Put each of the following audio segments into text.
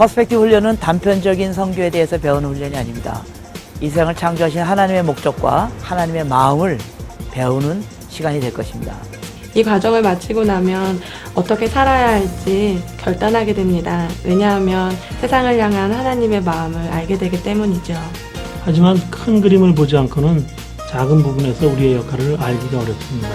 퍼스펙티브 훈련은 단편적인 성교에 대해서 배우는 훈련이 아닙니다. 이 세상을 창조하신 하나님의 목적과 하나님의 마음을 배우는 시간이 될 것입니다. 이 과정을 마치고 나면 어떻게 살아야 할지 결단하게 됩니다. 왜냐하면 세상을 향한 하나님의 마음을 알게 되기 때문이죠. 하지만 큰 그림을 보지 않고는 작은 부분에서 우리의 역할을 알기가 어렵습니다.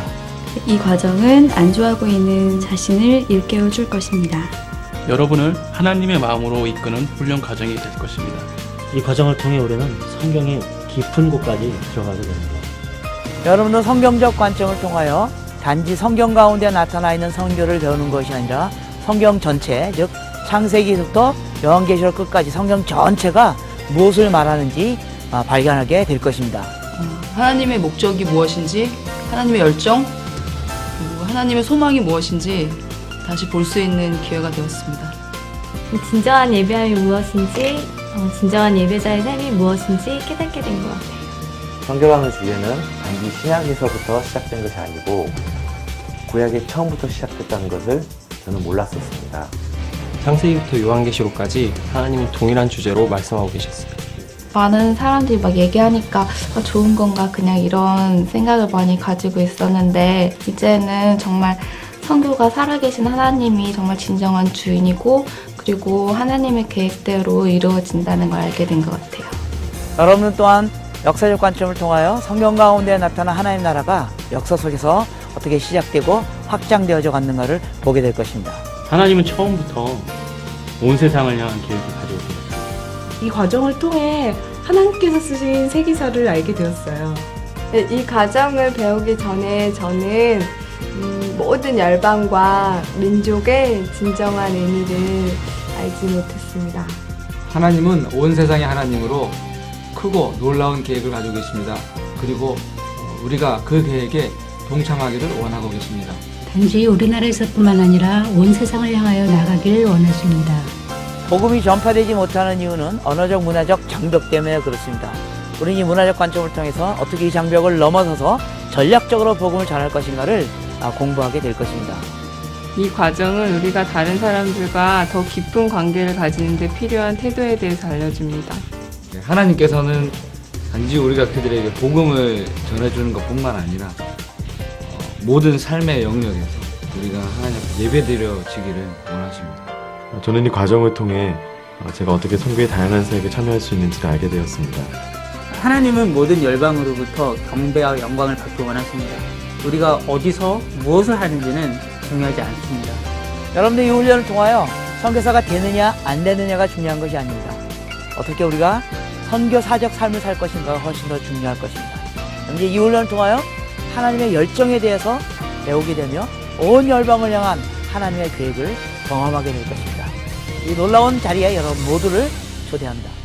이 과정은 안주하고 있는 자신을 일깨워 줄 것입니다. 여러분을 하나님의 마음으로 이끄는 훈련 과정이 될 것입니다. 이 과정을 통해 우리는 성경의 깊은 곳까지 들어가게 됩니다. 여러분도 성경적 관점을 통하여 단지 성경 가운데 나타나 있는 성교를 배우는 것이 아니라 성경 전체, 즉 창세기부터 요한계시록 끝까지 성경 전체가 무엇을 말하는지 아, 발견하게 될 것입니다. 하나님의 목적이 무엇인지, 하나님의 열정, 그리고 하나님의 소망이 무엇인지 다시 볼 수 있는 기회가 되었습니다. 진정한 예배함이 무엇인지, 어, 진정한 예배자의 삶이 무엇인지 깨닫게 된 것 같아요. 성교라는 주제는 단지 신약에서부터 시작된 것이 아니고 구약의 처음부터 시작됐다는 것을 저는 몰랐었습니다. 창세기부터 요한계시록까지 하나님은 동일한 주제로 말씀하고 계셨어요. 많은 사람들이 막 얘기하니까 아, 좋은 건가 그냥 이런 생각을 많이 가지고 있었는데 이제는 정말 성교가 살아계신 하나님이 정말 진정한 주인이고 그리고 하나님의 계획대로 이루어진다는 걸 알게 된 것 같아요. 여러분은 또한 역사적 관점을 통하여 성경 가운데 나타난 하나님 나라가 역사 속에서 어떻게 시작되고 확장되어져 갔는가를 보게 될 것입니다. 하나님은 처음부터 온 세상을 향한 계획을 가지고 계셨습니다. 이 과정을 통해 하나님께서 쓰신 세 기사를 알게 되었어요. 네, 이 과정을 배우기 전에 저는 음, 모든 열방과 민족의 진정한 의미를 알지 못했습니다. 하나님은 온 세상의 하나님으로 크고 놀라운 계획을 가지고 계십니다. 그리고 어, 우리가 그 계획에 동참하기를 원하고 계십니다. 단지 우리나라에서뿐만 아니라 온 세상을 향하여 나가기를 원하십니다. 복음이 전파되지 못하는 이유는 언어적 문화적 장벽 때문에 그렇습니다. 우리는 이 문화적 관점을 통해서 어떻게 이 장벽을 넘어서서 전략적으로 복음을 전할 것인가를 아, 공부하게 될 것입니다. 이 과정은 우리가 다른 사람들과 더 깊은 관계를 가지는데 필요한 태도에 대해서 알려줍니다. 네, 하나님께서는 단지 우리가 그들에게 복음을 전해주는 것뿐만 아니라 어, 모든 삶의 영역에서 우리가 하나님 앞에 예배드려지기를 원하십니다. 저는 이 과정을 통해 어, 제가 어떻게 선교의 다양한 사역에 참여할 수 있는지를 알게 되었습니다. 하나님은 모든 열방으로부터 경배와 영광을 받기 원하십니다. 우리가 어디서 무엇을 하는지는 중요하지 않습니다. 여러분들 이 훈련을 통하여 선교사가 되느냐 안 되느냐가 중요한 것이 아닙니다. 어떻게 우리가 선교사적 삶을 살 것인가가 훨씬 더 중요할 것입니다. 이제 이 훈련을 통하여 하나님의 열정에 대해서 배우게 되며 온 열방을 향한 하나님의 계획을 경험하게 될 것입니다. 이 놀라운 자리에 여러분 모두를 초대합니다.